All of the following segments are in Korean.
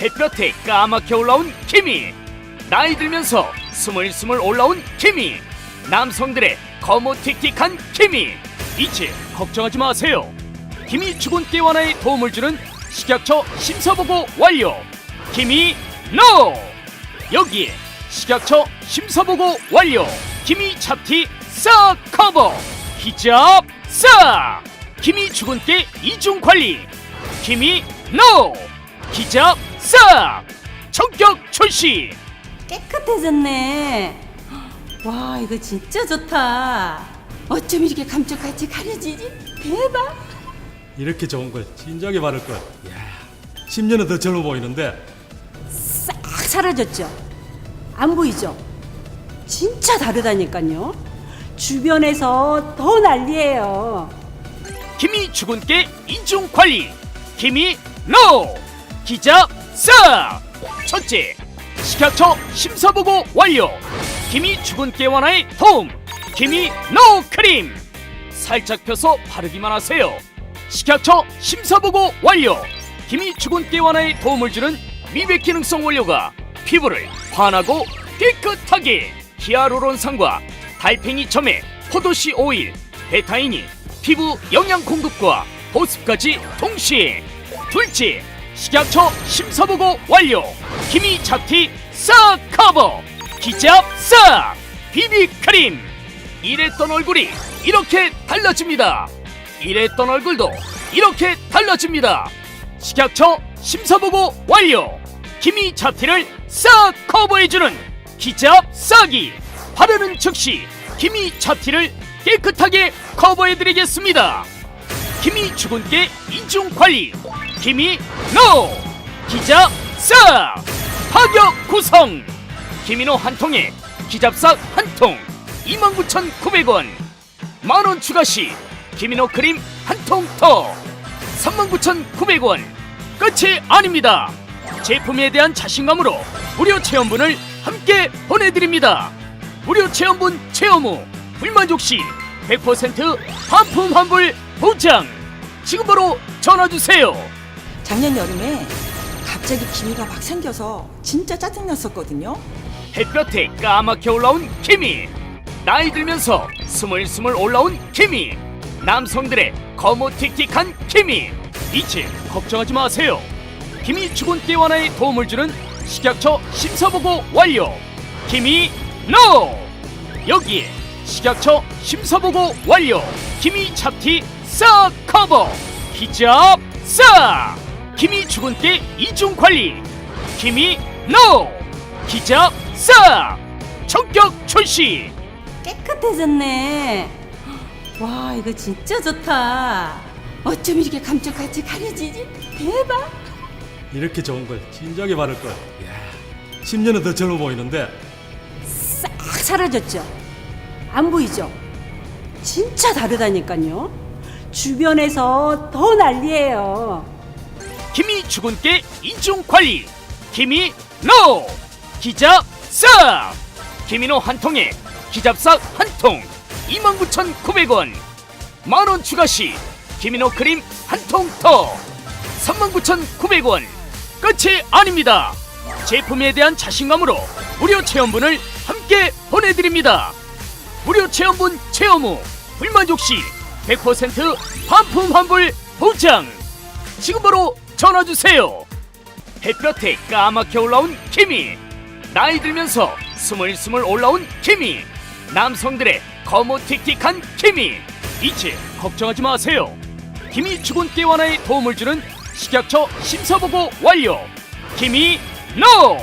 햇볕에 까맣게 올라온 케미. 나이 들면서 스물스물 올라온 케미. 남성들의 거무틱틱한 케미. 이제 걱정하지 마세요. 기미 주근 깨 완화에 도움을 주는 식약처 심사보고 완료. 기미 노 여기에 식약처 심사보고 완료. 기미 잡티 싹 커버. 히잡 싹! 기미 주근깨 이중 관리. 기미 노 히잡 싹 전격 출시 깨끗해졌네. 와, 이거 진짜 좋다. 어쩜 이렇게 감쪽같이 가려지지? 대박. 이렇게 좋은 걸 진작에 바를 걸. 야, 10년은 더 젊어 보이는데 싹 사라졌죠? 안 보이죠? 진짜 다르다니까요. 주변에서 더 난리예요. 기미 주근깨 이중 관리 기미 노 기자 싹 첫째 식약처 심사보고 완료. 기미 주근깨 완화에 도움. 기미 노 크림 살짝 펴서 바르기만 하세요. 식약처 심사보고 완료. 기미 주근깨 완화에 도움을 주는 미백 기능성 원료가 피부를 환하고 깨끗하게 히아루론산과 달팽이 점에 포도씨 오일 베타인이 피부 영양 공급과 보습까지 동시에. 둘째 식약처 심사보고 완료. 기미 잡티 싹 커버. 기잡 싹. 비비크림. 이랬던 얼굴이 이렇게 달라집니다. 이랬던 얼굴도 이렇게 달라집니다. 식약처 심사보고 완료. 기미 잡티를 싹 커버해주는 기잡 싹이 바르는 즉시 기미 잡티를 깨끗하게 커버해드리겠습니다. 기미 주근깨 이중 관리 기미 노! 기자 싹! 파격 구성! 기미노 한 통에 기잡싹 한통! 29,900원! 만원 추가 시 기미노 크림 한 통 더! 39,900원! 끝이 아닙니다! 제품에 대한 자신감으로 무료 체험분을 함께 보내드립니다! 무료 체험분 체험 후 불만족 시 100% 반품 환불 보장! 지금 바로 전화 주세요. 작년 여름에 갑자기 기미가 막 생겨서 진짜 짜증났었거든요. 햇볕에 까맣게 올라온 케미. 나이 들면서 스물스물 올라온 케미. 남성들의 거무틱틱한 케미. 이제 걱정하지 마세요. 기미 주근깨 완화에 도움을 주는 식약처 심사보고 완료. 기미 노! 여기에 식약처 심사보고 완료. 기미 잡티 싹 커버. 히잡 싹 기미 주근깨 이중 관리 기미 노 기잡 싹 전격 출시 깨끗해졌네. 와, 이거 진짜 좋다. 어쩜 이렇게 감쪽같이 가려지지? 대박. 이렇게 좋은 걸 진작에 바를 걸. 야, 10년은 더 젊어 보이는데 싹 사라졌죠? 안 보이죠? 진짜 다르다니까요. 주변에서 더 난리예요. 기미 주근깨 이중 관리. 기미 노. 기잡 싹 기미노 한 통에 기잡싹 한통. 29,900원. 만원 추가 시 기미노 크림 한 통 더. 39,900원. 끝이 아닙니다. 제품에 대한 자신감으로 무료 체험분을 함께 보내드립니다. 무료 체험분 체험 후 불만족 시 100% 반품 환불 보장. 지금 바로 전화 주세요. 햇볕에 까맣게 올라온 케미 나이 들면서 스물스물 올라온 케미 남성들의 거무틱틱한 케미 이제 걱정하지 마세요. 기미 주근깨 완화에 도움을 주는 식약처 심사보고 완료. 기미 노!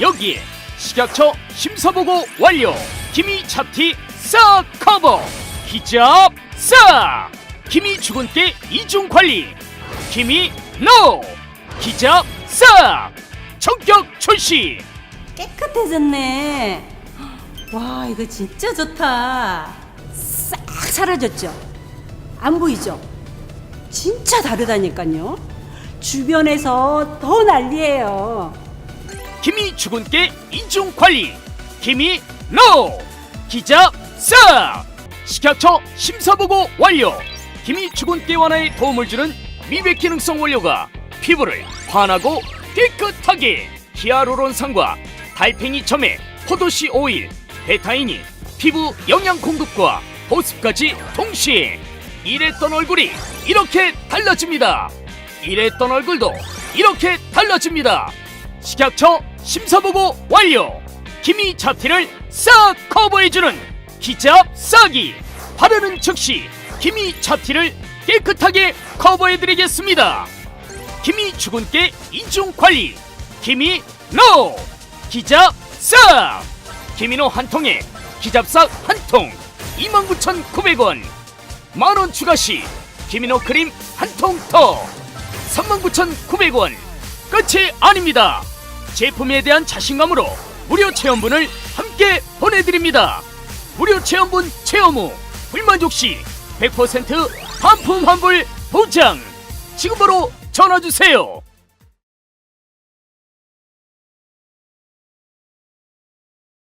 여기에 식약처 심사보고 완료. 기미 잡티 싹 커버. 히잡 싹! 기미 주근깨 이중 관리. 기미 노 기잡 싹 전격 출시 깨끗해졌네. 와, 이거 진짜 좋다. 싹 사라졌죠? 안 보이죠? 진짜 다르다니까요. 주변에서 더 난리예요. 기미 주근깨 이중 관리 기미 노 기잡 싹 식약처 심사 보고 완료 기미 주근깨 완화에 도움을 주는 미백 기능성 원료가 피부를 환하고 깨끗하게 히아루론산과 달팽이 점에 포도씨 오일, 베타인이 피부 영양 공급과 보습까지 동시에 이랬던 얼굴이 이렇게 달라집니다. 이랬던 얼굴도 이렇게 달라집니다. 식약처 심사보고 완료. 기미 잡티를 싹 커버해주는 기잡 싸기. 바르는 즉시 기미 잡티를 깨끗하게 커버해드리겠습니다. 기미 주근깨 이중 관리 기미 노 기잡 싹 기미노 한 통에 기잡싹 한 통 29,900원. 만 원 추가 시 기미노 크림 한 통 더 39,900원. 끝이 아닙니다. 제품에 대한 자신감으로 무료 체험분을 함께 보내드립니다. 무료 체험분 체험 후 불만족 시 100% 반품 환불 보장. 지금 바로 전화 주세요